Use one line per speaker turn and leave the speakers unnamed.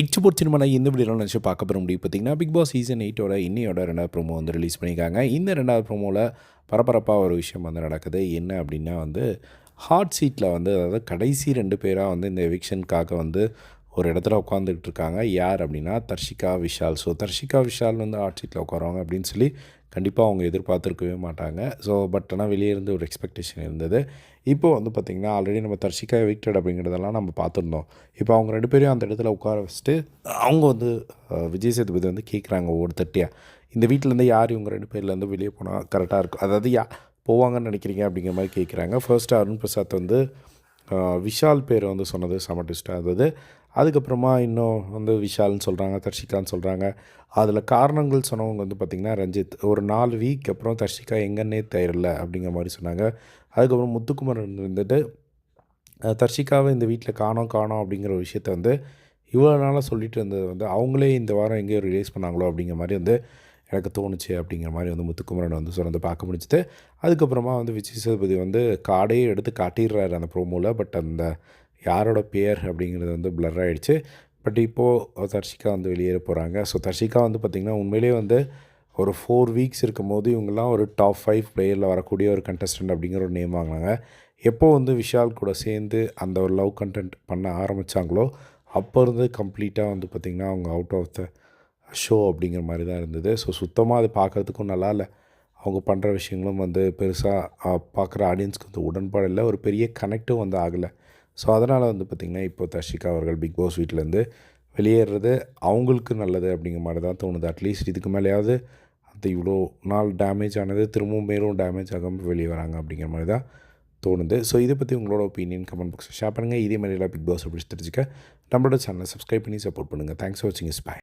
It's boat cinema இந்த வீடியோவில் நினச்சி பார்க்க போகிற முடியும் பார்த்தீங்கன்னா பிக் பாஸ் சீசன் எயிட்டோட இன்னையோட ரெண்டாவது ப்ரோமோ வந்து ரிலீஸ் பண்ணியிருக்காங்க. இந்த ரெண்டாவது ப்ரோமோவில் பரபரப்பாக ஒரு விஷயம் வந்து நடக்குது. என்ன அப்படின்னா வந்து ஹாட் சீட்டில் வந்து அதாவது கடைசி ரெண்டு பேராக வந்து இந்த எவிக்ஷனுக்காக வந்து ஒரு இடத்துல உட்காந்துக்கிட்டு இருக்காங்க. யார் அப்படின்னா தர்ஷிகா விஷால். ஸோ தர்ஷிகா விஷால் வந்து ஹாட் சீட்டில் உட்காருவாங்க அப்படின்னு சொல்லி கண்டிப்பாக அவங்க எதிர்பார்த்துருக்கவே மாட்டாங்க. ஸோ பட் ஆனால் வெளியே இருந்து ஒரு எக்ஸ்பெக்டேஷன் இருந்தது. இப்போ வந்து பார்த்திங்கன்னா ஆல்ரெடி நம்ம தர்ஷிகா எவிக்டட் அப்படிங்கிறதெல்லாம் நம்ம பார்த்துருந்தோம். இப்போ அவங்க ரெண்டு பேரையும் அந்த இடத்துல உட்கார வச்சுட்டு அவங்க வந்து விஜய் சேதுபதி வந்து கேட்குறாங்க ஒவ்வொரு தட்டியாக இந்த வீட்டிலேருந்து யார் இவங்க ரெண்டு பேர்லேருந்து வெளியே போனால் கரெக்டாக இருக்கும்? அதாவது யா போவாங்கன்னு நினைக்கிறீங்க அப்படிங்கிற மாதிரி கேட்குறாங்க ஃபர்ஸ்ட் அருண் பிரசாத் வந்து விஷால் பேர் வந்து சொன்னது செம ட்விஸ்ட்டாக இருந்தது. அதுக்கப்புறமா இன்னும் வந்து விஷால்னு சொல்கிறாங்க தர்ஷிகான்னு சொல்கிறாங்க அதில் காரணங்கள் சொன்னவங்க வந்து பார்த்திங்கன்னா ரஞ்சித். ஒரு நாலு வீக் அப்புறம் தர்ஷிகா எங்கன்னே தெரியல அப்படிங்கிற மாதிரி சொன்னாங்க. அதுக்கப்புறம் முத்துக்குமரன் இருந்துட்டு தர்ஷிகாவை இந்த வீட்டில் காணோம் காணோம் அப்படிங்கிற ஒரு விஷயத்த வந்து இவ்வளோ நாளாக சொல்லிட்டு இருந்தது வந்து அவங்களே இந்த வாரம் எங்கேயோ ரிலீஸ் பண்ணாங்களோ அப்படிங்கிற மாதிரி வந்து எனக்கு தோணுச்சு அப்படிங்கிற மாதிரி வந்து முத்துக்குமரன் வந்து சொன்னது பார்க்க முடிஞ்சுது. அதுக்கப்புறமா வந்து விஜய் சேதுபதி வந்து கார்டையே எடுத்து காட்டிடுறாரு அந்த ப்ரோமோவில் பட் அந்த யாரோட பேர் அப்படிங்கிறது வந்து பிளர் ஆகிடுச்சு பட் இப்போது தர்ஷிகா வந்து வெளியேற போகிறாங்க ஸோ தர்ஷிகா வந்து பார்த்திங்கன்னா உண்மையிலேயே வந்து ஒரு ஃபோர் வீக்ஸ் இருக்கும்போது இவங்கெல்லாம் ஒரு டாப் ஃபைவ் பிளேயரில் வரக்கூடிய ஒரு கண்டஸ்டன்ட் அப்படிங்கிற ஒரு நேம் வாங்கினாங்க. எப்போ வந்து விஷால் கூட சேர்ந்து அந்த ஒரு லவ் கண்டென்ட் பண்ண ஆரம்பித்தாங்களோ அப்போ இருந்து கம்ப்ளீட்டாக வந்து பார்த்திங்கன்னா அவங்க அவுட் ஆஃப் த ஷோ அப்படிங்கிற மாதிரி தான் இருந்தது. ஸோ சுத்தமாக அது பார்க்குறதுக்கும் நல்லா இல்லை. அவங்க பண்ணுற விஷயங்களும் வந்து பெருசாக பார்க்குற ஆடியன்ஸ்க்கு வந்து உடன்பாடு இல்லை. ஒரு பெரிய கனெக்டும் வந்து ஆகலை. ஸோ அதனால் வந்து பார்த்திங்கன்னா இப்போ தர்ஷிகா அவர்கள் பிக் பாஸ் வீட்டிலேருந்து வெளியேறது அவங்களுக்கு நல்லது அப்படிங்கிற மாதிரி தான் தோணுது. அட்லீஸ்ட் இதுக்கு மேலேயாவது அது இவ்வளோ நாள் டேமேஜ் ஆனது திரும்பவும் மேலும் டேமேஜ் ஆகாமல் வெளியே வராங்க அப்படிங்கிற மாதிரி தான் தோணுது. ஸோ இதை பற்றி உங்களோட ஒப்பீனியன் கமெண்ட் பாக்ஸில் ஷேர் பண்ணுங்கள் இதே மாதிரிலாம் பிக் பாஸ் அப்படி தெரிஞ்சுக்க நம்மளோட சேனலை சப்ஸ்கிரைப் பண்ணி சப்போர்ட் பண்ணுங்கள் தேங்க்ஸ் ஃபார் வாட்சிங் இஸ் பை